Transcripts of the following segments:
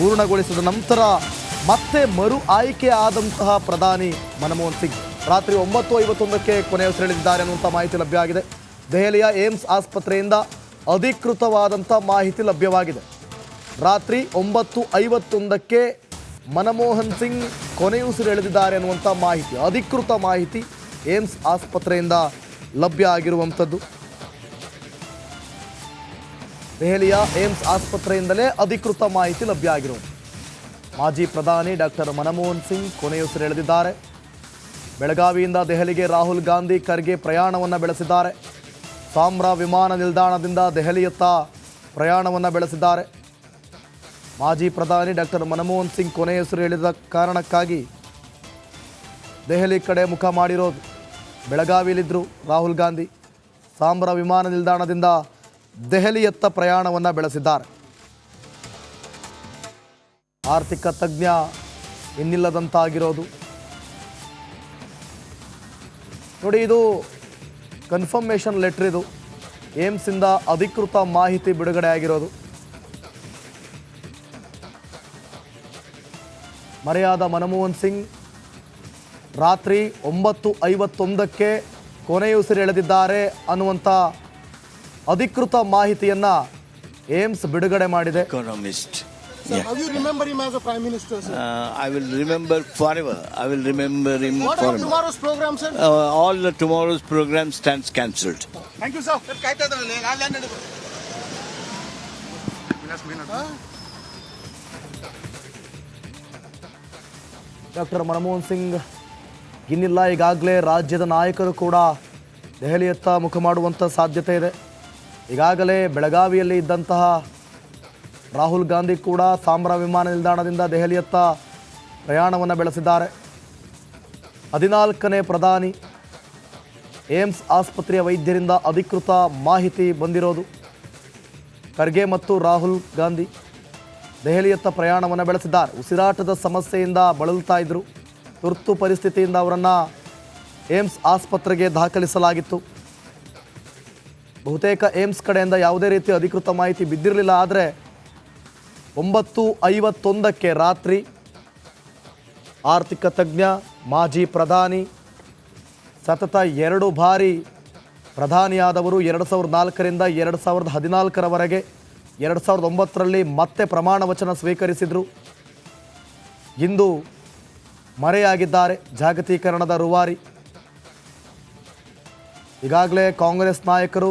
ಪೂರ್ಣಗೊಳಿಸಿದ ನಂತರ ಮತ್ತೆ ಮರು ಆಯ್ಕೆ ಆದಂತಹ ಪ್ರಧಾನಿ ಮನಮೋಹನ್ ಸಿಂಗ್. ರಾತ್ರಿ ಒಂಬತ್ತು ಐವತ್ತೊಂದಕ್ಕೆ ಕೊನೆಯುಸಿರೆಳೆದಿದ್ದಾರೆ ಅನ್ನುವಂಥ ಮಾಹಿತಿ ಲಭ್ಯ ಆಗಿದೆ. ದೆಹಲಿಯ ಏಮ್ಸ್ ಆಸ್ಪತ್ರೆಯಿಂದ ಅಧಿಕೃತವಾದಂಥ ಮಾಹಿತಿ ಲಭ್ಯವಾಗಿದೆ. ರಾತ್ರಿ ಒಂಬತ್ತು ಐವತ್ತೊಂದಕ್ಕೆ ಮನಮೋಹನ್ ಸಿಂಗ್ ಕೊನೆಯುಸಿರೆಳೆದಿದ್ದಾರೆ ಅನ್ನುವಂಥ ಮಾಹಿತಿ, ಅಧಿಕೃತ ಮಾಹಿತಿ ಏಮ್ಸ್ ಆಸ್ಪತ್ರೆಯಿಂದ ಲಭ್ಯ ಆಗಿರುವಂಥದ್ದು. ದೆಹಲಿಯ ಏಮ್ಸ್ ಆಸ್ಪತ್ರೆಯಿಂದಲೇ ಅಧಿಕೃತ ಮಾಹಿತಿ ಲಭ್ಯ ಆಗಿರುವುದು ಮಾಜಿ ಪ್ರಧಾನಿ ಡಾಕ್ಟರ್ ಮನಮೋಹನ್ ಸಿಂಗ್ ಕೊನೆಯುಸಿರೆಳೆದಿದ್ದಾರೆ ಬೆಳಗಾವಿಯಿಂದ ದೆಹಲಿಗೆ ರಾಹುಲ್ ಗಾಂಧಿ ಖರ್ಗೆ ಪ್ರಯಾಣವನ್ನು ಬೆಳೆಸಿದ್ದಾರೆ. ಸಾಮ್ರಾ ವಿಮಾನ ನಿಲ್ದಾಣದಿಂದ ದೆಹಲಿಯತ್ತ ಪ್ರಯಾಣವನ್ನು ಬೆಳೆಸಿದ್ದಾರೆ. ಮಾಜಿ ಪ್ರಧಾನಿ ಡಾಕ್ಟರ್ ಮನಮೋಹನ್ ಸಿಂಗ್ ಕೊನೆ ಹೆಸರು ಹೇಳಿದ ಕಾರಣಕ್ಕಾಗಿ ದೆಹಲಿ ಕಡೆ ಮುಖ ಮಾಡಿರೋದು ಬೆಳಗಾವಿಯಲ್ಲಿದ್ದರು ರಾಹುಲ್ ಗಾಂಧಿ. ಸಾಂಬ್ರಾ ವಿಮಾನ ನಿಲ್ದಾಣದಿಂದ ದೆಹಲಿಯತ್ತ ಪ್ರಯಾಣವನ್ನು ಬೆಳೆಸಿದ್ದಾರೆ. ಆರ್ಥಿಕ ತಜ್ಞ ಇನ್ನಿಲ್ಲದಂತಾಗಿರೋದು. ನೋಡಿ, ಇದು ಕನ್ಫರ್ಮೇಷನ್ ಲೆಟ್ರ್ ಇದು. ಏಮ್ಸಿಂದ ಅಧಿಕೃತ ಮಾಹಿತಿ ಬಿಡುಗಡೆ ಆಗಿರೋದು ಮರೆಯಾದ ಮನಮೋಹನ್ ಸಿಂಗ್ ರಾತ್ರಿ ಒಂಬತ್ತು ಐವತ್ತೊಂದಕ್ಕೆ ಕೊನೆಯುಸಿರೆಳೆದಿದ್ದಾರೆ ಅನ್ನುವಂಥ ಅಧಿಕೃತ ಮಾಹಿತಿಯನ್ನ ಏಮ್ಸ್ ಬಿಡುಗಡೆ ಮಾಡಿದೆ. Prime I will remember forever I will programs cancelled doctor Manmohan Singh ಇನ್ನಿಲ್ಲ ಈಗಾಗಲೇ ರಾಜ್ಯದ ನಾಯಕರು ಕೂಡ ದೆಹಲಿಯತ್ತ ಮುಖ ಮಾಡುವಂತ ಸಾಧ್ಯತೆ ಇದೆ. ಈಗಾಗಲೇ ಬೆಳಗಾವಿಯಲ್ಲಿ ಇದ್ದಂತಹ ರಾಹುಲ್ ಗಾಂಧಿ ಕೂಡ ಸಾಂಬ್ರಾ ವಿಮಾನ ನಿಲ್ದಾಣದಿಂದ ದೆಹಲಿಯತ್ತ ಪ್ರಯಾಣವನ್ನು ಬೆಳೆಸಿದ್ದಾರೆ. ಹದಿನಾಲ್ಕನೇ ಪ್ರಧಾನಿ ಏಮ್ಸ್ ಆಸ್ಪತ್ರೆಯ ವೈದ್ಯರಿಂದ ಅಧಿಕೃತ ಮಾಹಿತಿ ಬಂದಿರೋದು. ಖರ್ಗೆ ಮತ್ತು ರಾಹುಲ್ ಗಾಂಧಿ ದೆಹಲಿಯತ್ತ ಪ್ರಯಾಣವನ್ನು ಬೆಳೆಸಿದ್ದಾರೆ. ಉಸಿರಾಟದ ಸಮಸ್ಯೆಯಿಂದ ಬಳಲ್ತಾ ಇದ್ದರು ತುರ್ತು ಪರಿಸ್ಥಿತಿಯಿಂದ ಅವರನ್ನು ಏಮ್ಸ್ ಆಸ್ಪತ್ರೆಗೆ ದಾಖಲಿಸಲಾಗಿತ್ತು. ಬಹುತೇಕ ಏಮ್ಸ್ ಕಡೆಯಿಂದ ಯಾವುದೇ ರೀತಿ ಅಧಿಕೃತ ಮಾಹಿತಿ ಬಿದ್ದಿರಲಿಲ್ಲ, ಆದರೆ ಒಂಬತ್ತು ಐವತ್ತೊಂದಕ್ಕೆ ರಾತ್ರಿ ಆರ್ಥಿಕ ತಜ್ಞ, ಮಾಜಿ ಪ್ರಧಾನಿ, ಸತತ ಎರಡು ಬಾರಿ ಪ್ರಧಾನಿಯಾದವರು ಎರಡು ಸಾವಿರದ ನಾಲ್ಕರಿಂದ ಎರಡು ಸಾವಿರದ ಹದಿನಾಲ್ಕರವರೆಗೆ, ಎರಡು ಸಾವಿರದ ಒಂಬತ್ತರಲ್ಲಿ ಮತ್ತೆ ಪ್ರಮಾಣ ವಚನ ಸ್ವೀಕರಿಸಿದರು. ಇಂದು ಮರೆಯಾಗಿದ್ದಾರೆ ಜಾಗತೀಕರಣದ ರೂವಾರಿ. ಈಗಾಗಲೇ ಕಾಂಗ್ರೆಸ್ ನಾಯಕರು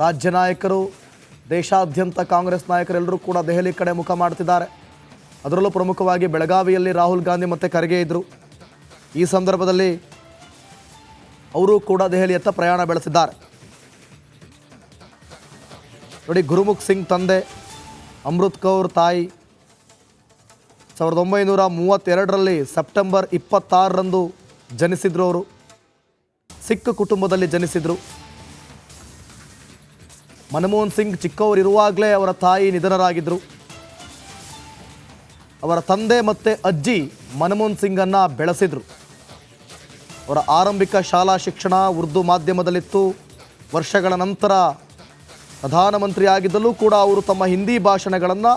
ರಾಜ್ಯ ನಾಯಕರು, ದೇಶಾದ್ಯಂತ ಕಾಂಗ್ರೆಸ್ ನಾಯಕರೆಲ್ಲರೂ ಕೂಡ ದೆಹಲಿ ಕಡೆ ಮುಖ ಮಾಡ್ತಿದ್ದಾರೆ. ಅದರಲ್ಲೂ ಪ್ರಮುಖವಾಗಿ ಬೆಳಗಾವಿಯಲ್ಲಿ ರಾಹುಲ್ ಗಾಂಧಿ ಮತ್ತು ಖರ್ಗೆ ಇದ್ದರು ಈ ಸಂದರ್ಭದಲ್ಲಿ ಅವರು ಕೂಡ ದೆಹಲಿಯತ್ತ ಪ್ರಯಾಣ ಬೆಳೆಸಿದ್ದಾರೆ. ನೋಡಿ, ಗುರುಮುಖ್ ಸಿಂಗ್ ತಂದೆ, ಅಮೃತ್ ಕೌರ್ ತಾಯಿ, ಸಾವಿರದ ಒಂಬೈನೂರ ಮೂವತ್ತೆರಡರಲ್ಲಿ ಸೆಪ್ಟೆಂಬರ್ ಇಪ್ಪತ್ತಾರರಂದು ಜನಿಸಿದ್ರು ಅವರು. ಸಿಖ್ ಕುಟುಂಬದಲ್ಲಿ ಜನಿಸಿದರು. ಮನಮೋಹನ್ ಸಿಂಗ್ ಚಿಕ್ಕವರಿರುವಾಗಲೇ ಅವರ ತಾಯಿ ನಿಧನರಾಗಿದ್ದರು. ಅವರ ತಂದೆ ಮತ್ತು ಅಜ್ಜಿ ಮನಮೋಹನ್ ಸಿಂಗನ್ನು ಬೆಳೆಸಿದರು. ಅವರ ಆರಂಭಿಕ ಶಾಲಾ ಶಿಕ್ಷಣ ಉರ್ದು ಮಾಧ್ಯಮದಲ್ಲಿತ್ತು. ವರ್ಷಗಳ ನಂತರ ಪ್ರಧಾನಮಂತ್ರಿ ಆಗಿದ್ದಲ್ಲೂ ಕೂಡ ಅವರು ತಮ್ಮ ಹಿಂದಿ ಭಾಷಣಗಳನ್ನು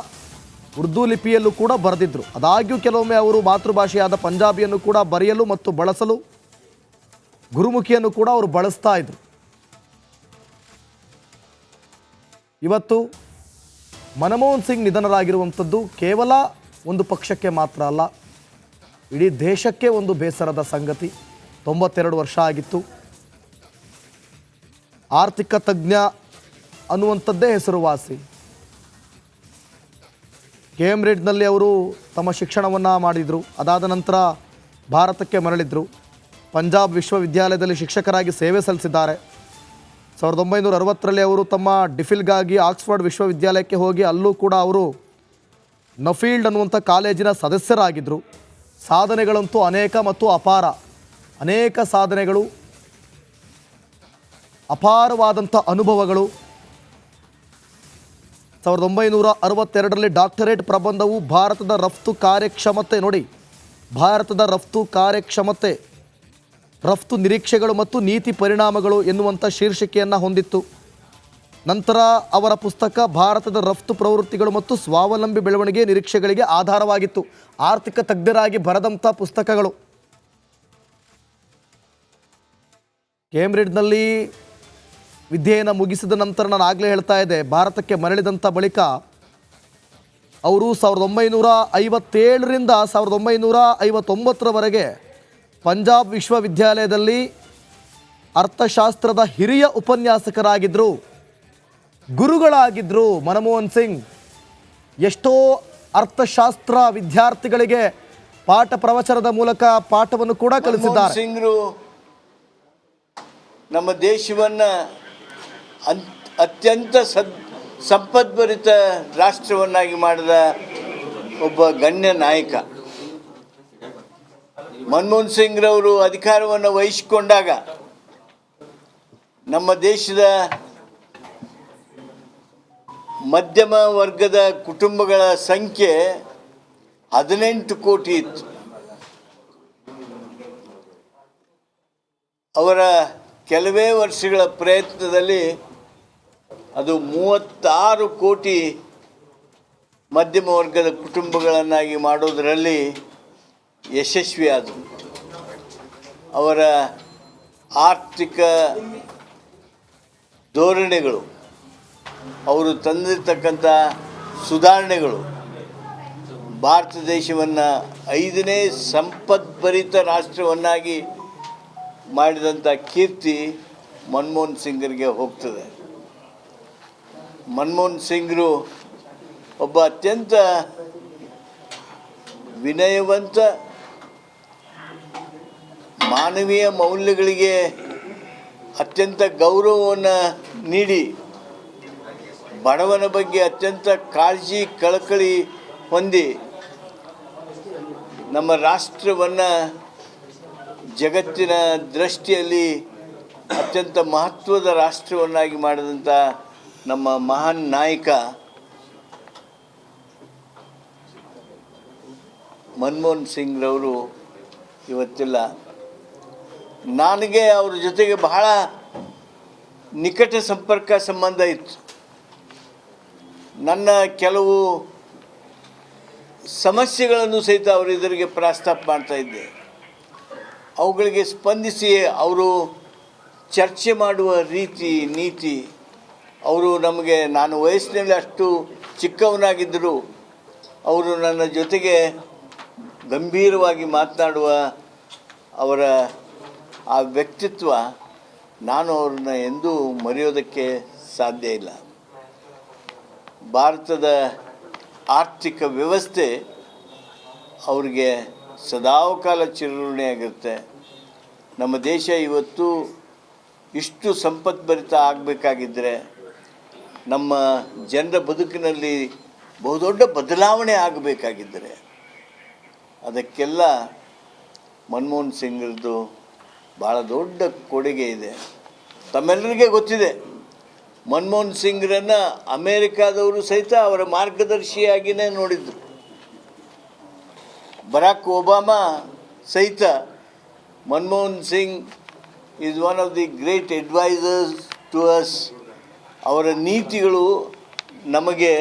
ಉರ್ದು ಲಿಪಿಯಲ್ಲೂ ಕೂಡ ಬರೆದಿದ್ದರು ಆದಾಗ್ಯೂ ಕೆಲವೊಮ್ಮೆ ಅವರು ಮಾತೃಭಾಷೆಯಾದ ಪಂಜಾಬಿಯನ್ನು ಕೂಡ ಬರೆಯಲು ಮತ್ತು ಬಳಸಲು ಗುರುಮುಖಿಯನ್ನು ಕೂಡ ಅವರು ಬಳಸ್ತಾ ಇದ್ರು. ಇವತ್ತು ಮನಮೋಹನ್ ಸಿಂಗ್ ನಿಧನರಾಗಿರುವಂಥದ್ದು ಕೇವಲ ಒಂದು ಪಕ್ಷಕ್ಕೆ ಮಾತ್ರ ಅಲ್ಲ, ಇಡೀ ದೇಶಕ್ಕೆ ಒಂದು ಬೇಸರದ ಸಂಗತಿ. ತೊಂಬತ್ತೆರಡು ವರ್ಷ ಆಗಿತ್ತು. ಆರ್ಥಿಕ ತಜ್ಞ ಅನ್ನುವಂಥದ್ದೇ ಹೆಸರುವಾಸಿ. ಕೇಂಬ್ರಿಡ್ಜ್ನಲ್ಲಿ ಅವರು ತಮ್ಮ ಶಿಕ್ಷಣವನ್ನು ಮಾಡಿದರು. ಅದಾದ ನಂತರ ಭಾರತಕ್ಕೆ ಮರಳಿದರು. ಪಂಜಾಬ್ ವಿಶ್ವವಿದ್ಯಾಲಯದಲ್ಲಿ ಶಿಕ್ಷಕರಾಗಿ ಸೇವೆ ಸಲ್ಲಿಸಿದ್ದಾರೆ. ಸಾವಿರದ ಒಂಬೈನೂರ ಅರವತ್ತರಲ್ಲಿ ಅವರು ತಮ್ಮ ಡಿಫಿಲ್ಗಾಗಿ ಆಕ್ಸ್ಫರ್ಡ್ ವಿಶ್ವವಿದ್ಯಾಲಯಕ್ಕೆ ಹೋಗಿ ಅಲ್ಲೂ ಕೂಡ ಅವರು ನಫೀಲ್ಡ್ ಅನ್ನುವಂಥ ಕಾಲೇಜಿನ ಸದಸ್ಯರಾಗಿದ್ದರು. ಸಾಧನೆಗಳಂತೂ ಅನೇಕ ಮತ್ತು ಅಪಾರ. ಅನೇಕ ಸಾಧನೆಗಳು, ಅಪಾರವಾದಂಥ ಅನುಭವಗಳು. ಸಾವಿರದ ಒಂಬೈನೂರ ಅರವತ್ತೆರಡರಲ್ಲಿ ಡಾಕ್ಟರೇಟ್ ಪ್ರಬಂಧವು ಭಾರತದ ರಫ್ತು ಕಾರ್ಯಕ್ಷಮತೆ ನೋಡಿ. ಭಾರತದ ರಫ್ತು ಕಾರ್ಯಕ್ಷಮತೆ. ರಫ್ತು ನಿರೀಕ್ಷೆಗಳು ಮತ್ತು ನೀತಿ ಪರಿಣಾಮಗಳು ಎನ್ನುವಂಥ ಶೀರ್ಷಿಕೆಯನ್ನು ಹೊಂದಿತ್ತು. ನಂತರ ಅವರ ಪುಸ್ತಕ ಭಾರತದ ರಫ್ತು ಪ್ರವೃತ್ತಿಗಳು ಮತ್ತು ಸ್ವಾವಲಂಬಿ ಬೆಳವಣಿಗೆ ನಿರೀಕ್ಷೆಗಳಿಗೆ ಆಧಾರವಾಗಿತ್ತು. ಆರ್ಥಿಕ ತಜ್ಞರಾಗಿ ಬರೆದಂಥ ಪುಸ್ತಕಗಳು. ಕೇಂಬ್ರಿಡ್ಜ್ನಲ್ಲಿ ವಿದ್ಯೆಯನ್ನು ಮುಗಿಸಿದ ನಂತರ ನಾನು ಆಗಲೇ ಹೇಳ್ತಾ ಇದ್ದೆ, ಭಾರತಕ್ಕೆ ಮರಳಿದಂಥ ಬಳಿಕ ಅವರು ಸಾವಿರದ ಒಂಬೈನೂರ ಐವತ್ತೇಳರಿಂದ ಸಾವಿರದ ಒಂಬೈನೂರ ಐವತ್ತೊಂಬತ್ತರವರೆಗೆ ಪಂಜಾಬ್ ವಿಶ್ವವಿದ್ಯಾಲಯದಲ್ಲಿ ಅರ್ಥಶಾಸ್ತ್ರದ ಹಿರಿಯ ಉಪನ್ಯಾಸಕರಾಗಿದ್ದರು ಗುರುಗಳಾಗಿದ್ದರು ಮನಮೋಹನ್ ಸಿಂಗ್. ಎಷ್ಟೋ ಅರ್ಥಶಾಸ್ತ್ರ ವಿದ್ಯಾರ್ಥಿಗಳಿಗೆ ಪಾಠ ಪ್ರವಚನದ ಮೂಲಕ ಪಾಠವನ್ನು ಕೂಡ ಕಲಿಸಿದ್ದಾರೆ. ಸಿಂಗ್ರು ನಮ್ಮ ದೇಶವನ್ನ ಅತ್ಯಂತ ಸದ್ ಸಂಪದ್ಭರಿತ ರಾಷ್ಟ್ರವನ್ನಾಗಿ ಮಾಡಿದ ಒಬ್ಬ ಗಣ್ಯ ನಾಯಕ. ಮನಮೋಹನ್ ಸಿಂಗ್ರವರು ಅಧಿಕಾರವನ್ನು ವಹಿಸಿಕೊಂಡಾಗ ನಮ್ಮ ದೇಶದ ಮಧ್ಯಮ ವರ್ಗದ ಕುಟುಂಬಗಳ ಸಂಖ್ಯೆ ಹದಿನೆಂಟು ಕೋಟಿ ಇತ್ತು. ಅವರ ಕೆಲವೇ ವರ್ಷಗಳ ಪ್ರಯತ್ನದಲ್ಲಿ ಅದು ಮೂವತ್ತಾರು ಕೋಟಿ ಮಧ್ಯಮ ವರ್ಗದ ಕುಟುಂಬಗಳನ್ನಾಗಿ ಮಾಡೋದರಲ್ಲಿ ಯಶಸ್ವಿಯಾದರು ಅವರ ಆರ್ಥಿಕ ಧೋರಣೆಗಳು, ಅವರು ತಂದಿರತಕ್ಕಂಥ ಸುಧಾರಣೆಗಳು ಭಾರತ ದೇಶವನ್ನು ಐದನೇ ಸಂಪದ್ಭರಿತ ರಾಷ್ಟ್ರವನ್ನಾಗಿ ಮಾಡಿದಂಥ ಕೀರ್ತಿ ಮನಮೋಹನ್ ಸಿಂಗರಿಗೆ ಹೋಗ್ತದೆ. ಮನಮೋಹನ್ ಸಿಂಗ್ರು ಒಬ್ಬ ಅತ್ಯಂತ ವಿನಯವಂತ ಮಾನವೀಯ ಮೌಲ್ಯಗಳಿಗೆ ಅತ್ಯಂತ ಗೌರವವನ್ನು ನೀಡಿ, ಬಡವನ ಬಗ್ಗೆ ಅತ್ಯಂತ ಕಾಳಜಿ, ಕಳಕಳಿ ಹೊಂದಿ ನಮ್ಮ ರಾಷ್ಟ್ರವನ್ನು ಜಗತ್ತಿನ ದೃಷ್ಟಿಯಲ್ಲಿ ಅತ್ಯಂತ ಮಹತ್ವದ ರಾಷ್ಟ್ರವನ್ನಾಗಿ ಮಾಡಿದಂಥ ನಮ್ಮ ಮಹಾನ್ ನಾಯಕ ಮನಮೋಹನ್ ಸಿಂಗ್ರವರು ಇವತ್ತಿಲ್ಲ. ನನಗೆ ಅವ್ರ ಜೊತೆಗೆ ಬಹಳ ನಿಕಟ ಸಂಪರ್ಕ ಸಂಬಂಧ ಇತ್ತು. ನನ್ನ ಕೆಲವು ಸಮಸ್ಯೆಗಳನ್ನು ಸಹಿತ ಅವರು ಎದುರಿಗೆ ಪ್ರಸ್ತಾಪ ಮಾಡ್ತಾ ಇದ್ದೆ. ಅವುಗಳಿಗೆ ಸ್ಪಂದಿಸಿ ಅವರು ಚರ್ಚೆ ಮಾಡುವ ರೀತಿ, ನೀತಿ, ಅವರು ನಮಗೆ, ನಾನು ವಯಸ್ಸಿನಲ್ಲಿ ಅಷ್ಟು ಚಿಕ್ಕವನಾಗಿದ್ದರು ಅವರು ನನ್ನ ಜೊತೆಗೆ ಗಂಭೀರವಾಗಿ ಮಾತನಾಡುವ ಅವರ ಆ ವ್ಯಕ್ತಿತ್ವ ನಾನು ಅವ್ರನ್ನ ಎಂದೂ ಮರೆಯೋದಕ್ಕೆ ಸಾಧ್ಯ ಇಲ್ಲ. ಭಾರತದ ಆರ್ಥಿಕ ವ್ಯವಸ್ಥೆ ಅವರಿಗೆ ಸದಾವಕಾಲ ಚಿರಋಣಿಯಾಗಿರುತ್ತೆ. ನಮ್ಮ ದೇಶ ಇವತ್ತು ಇಷ್ಟು ಸಂಪತ್ಭರಿತ ಆಗಬೇಕಾಗಿದ್ದರೆ ನಮ್ಮ ಜನರ ಬದುಕಿನಲ್ಲಿ ಬಹುದೊಡ್ಡ ಬದಲಾವಣೆ ಆಗಬೇಕಾಗಿದ್ದರೆ ಅದಕ್ಕೆಲ್ಲ ಮನಮೋಹನ್ ಸಿಂಗ್ರದ್ದು ಭಾಳ ದೊಡ್ಡ ಕೊಡುಗೆ ಇದೆ. ತಮ್ಮೆಲ್ಲರಿಗೆ ಗೊತ್ತಿದೆ. ಮನಮೋಹನ್ ಸಿಂಗ್ರನ್ನು ಅಮೇರಿಕಾದವರು ಸಹಿತ ಅವರ ಮಾರ್ಗದರ್ಶಿಯಾಗಿಯೇ ನೋಡಿದ್ರು. ಬರಾಕ್ ಒಬಾಮಾ ಸಹಿತ Manmohan Singh is one of the great advisers to us ಅವರ ನೀತಿಗಳು ನಮಗೆ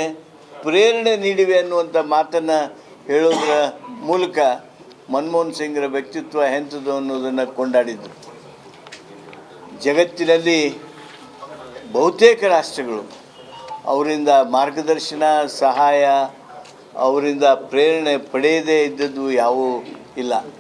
ಪ್ರೇರಣೆ ನೀಡಿವೆ ಅನ್ನುವಂಥ ಮಾತನ್ನು ಹೇಳೋದ್ರ ಮೂಲಕ ಮನಮೋಹನ್ ಸಿಂಗ್ರ ವ್ಯಕ್ತಿತ್ವ ಎಂಥದ್ದು ಅನ್ನೋದನ್ನು ಕೊಂಡಾಡಿದ್ರು. ಜಗತ್ತಿನಲ್ಲಿ ಬಹುತೇಕ ರಾಷ್ಟ್ರಗಳು, ಅವರಿಂದ ಮಾರ್ಗದರ್ಶನ, ಸಹಾಯ, ಅವರಿಂದ ಪ್ರೇರಣೆ ಪಡೆಯದೇ ಇದ್ದದ್ದು ಯಾವೂ ಇಲ್ಲ.